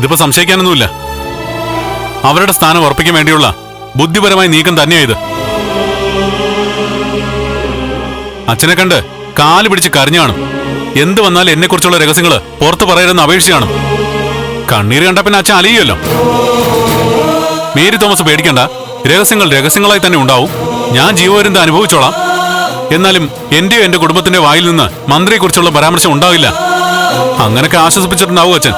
ഇതിപ്പോ സംശയിക്കാനൊന്നുമില്ല. അവരുടെ സ്ഥാനം ഉറപ്പിക്കാൻ വേണ്ടിയുള്ള ബുദ്ധിപരമായ നീക്കം തന്നെയാ ഇത്. അച്ഛനെ കണ്ട് കാൽ പിടിച്ച് കരഞ്ഞാണ് എന്ത് വന്നാലും എന്നെ കുറിച്ചുള്ള രഹസ്യങ്ങൾ പുറത്തു പറയരുതെന്ന് അപേക്ഷയാണ് കണ്ണീര് കണ്ട പിന്നെ അച്ഛൻ അലിയുമല്ലോ മേരി തോമസ് പേടിക്കണ്ട. രഹസ്യങ്ങൾ രഹസ്യങ്ങളായി തന്നെ ഉണ്ടാവും. ഞാൻ ജീവപര്യന്ത അനുഭവിച്ചോളാം. എന്നാലും എന്റെയോ എന്റെ കുടുംബത്തിന്റെ വായിൽ നിന്ന് മന്ത്രിയെക്കുറിച്ചുള്ള പരാമർശം ഉണ്ടാവില്ല. അങ്ങനൊക്കെ ആശ്വസിപ്പിച്ചിട്ടുണ്ടാവും അച്ഛൻ.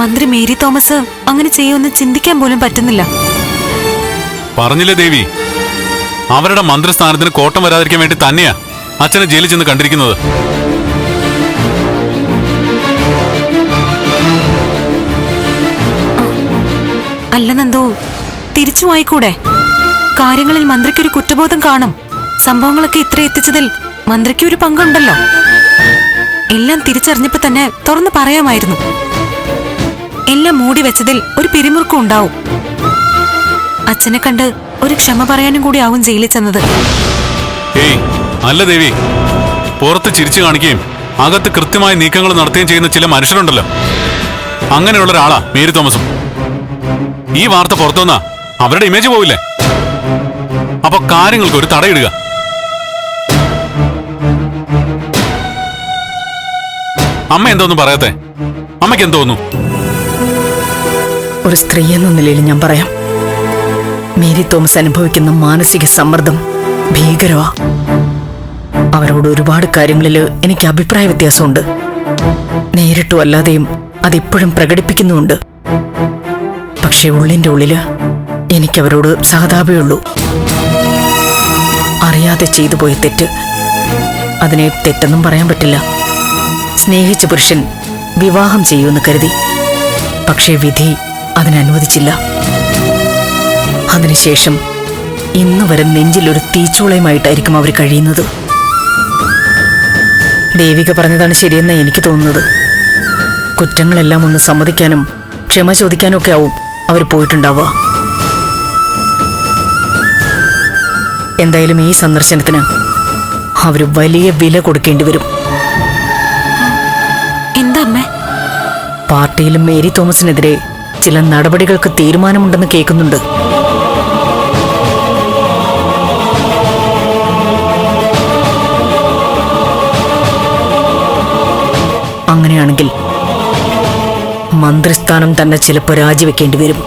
മന്ത്രി മേരി തോമസ് അങ്ങനെ ചെയ്യുമെന്ന് ചിന്തിക്കാൻ പോലും പറ്റുന്നില്ല. പറഞ്ഞില്ലേ ദേവി? അവരുടെ മന്ത്രിസ്ഥാനത്തിന് കോട്ടം വരാതിരിക്കാൻ വേണ്ടി തന്നെയാ അച്ഛനെ ജയിലിൽ ചെന്ന് കണ്ടിരിക്കുന്നത്. അല്ല നന്ദു തിരിച്ചു വായിക്കൂടെ? കാര്യങ്ങളിൽ മന്ത്രിക്കൊരു കുറ്റബോധം കാണും. സംഭവങ്ങളൊക്കെ ഇത്ര എത്തിച്ചതിൽ മന്ത്രിക്ക് ഒരു പങ്കുണ്ടല്ലോ. എല്ലാം തിരിച്ചറിഞ്ഞപ്പോ തന്നെ തുറന്നു പറയാമായിരുന്നു. എല്ലാം മൂടി വെച്ചതിൽ ഒരു പിരിമുറുക്കം ഉണ്ടാവും. അച്ഛനെ കണ്ട് ഒരു ക്ഷമ പറയാനും കൂടി ആവും ജയിലിൽ ചെന്നത്. അല്ല ദേവി. പുറത്ത് ചിരിച്ചു കാണിക്കുകയും അകത്ത് കൃത്യമായ നീക്കങ്ങൾ നടത്തുകയും ചെയ്യുന്ന ചില മനുഷ്യരുണ്ടല്ലോ. അങ്ങനെയുള്ള ഒരാളാ മേരി തോമസും. ഈ വാർത്ത പുറത്തു വന്നാ അവരുടെ ഇമേജ് പോവില്ലേ? അപ്പൊ കാര്യങ്ങൾക്ക് ഒരു തടയിടുക അമ്മ എന്തോന്നും പറയാത്തെ? അമ്മയ്ക്ക് എന്തോന്നു? ഒരു സ്ത്രീ എന്ന നിലയിൽ ഞാൻ പറയാം. മേരി തോമസ് അനുഭവിക്കുന്ന മാനസിക സമ്മർദ്ദം ഭീകരമാ അവരോട് ഒരുപാട് കാര്യങ്ങളിൽ എനിക്ക് അഭിപ്രായ വ്യത്യാസമുണ്ട്. നേരിട്ടും അല്ലാതെയും അതിപ്പോഴും പ്രകടിപ്പിക്കുന്നുമുണ്ട്. പക്ഷെ ഉള്ളിന്റെ ഉള്ളിൽ എനിക്കവരോട് സഹതാപയുള്ളൂ അറിയാതെ ചെയ്തു പോയ തെറ്റ്. അതിനെ തെറ്റെന്നും പറയാൻ പറ്റില്ല. സ്നേഹിച്ച പുരുഷൻ വിവാഹം ചെയ്യുമെന്ന് കരുതി. പക്ഷേ വിധി അതിനനുവദിച്ചില്ല. അതിനുശേഷം ഇന്ന് വരെ നെഞ്ചിൽ ഒരു തീച്ചോളയുമായിട്ടായിരിക്കും അവർ കഴിയുന്നത്. ദേവിക പറഞ്ഞതാണ് ശരിയെന്ന് എനിക്ക് തോന്നുന്നത്. കുറ്റങ്ങളെല്ലാം ഒന്ന് സമ്മതിക്കാനും ക്ഷമ ചോദിക്കാനും ഒക്കെ ആവും അവർ പോയിട്ടുണ്ടാവുക. എന്തായാലും ഈ സന്ദർശനത്തിന് അവർ വലിയ വില കൊടുക്കേണ്ടി വരും. എന്താ പാർട്ടിയിലും മേരി തോമസിനെതിരെ ചില നടപടികൾക്ക് തീരുമാനമുണ്ടെന്ന് കേൾക്കുന്നുണ്ട്. അങ്ങനെയാണെങ്കിൽ മന്ത്രിസ്ഥാനം തന്നെ ചിലപ്പോൾ രാജിവെക്കേണ്ടി വരും.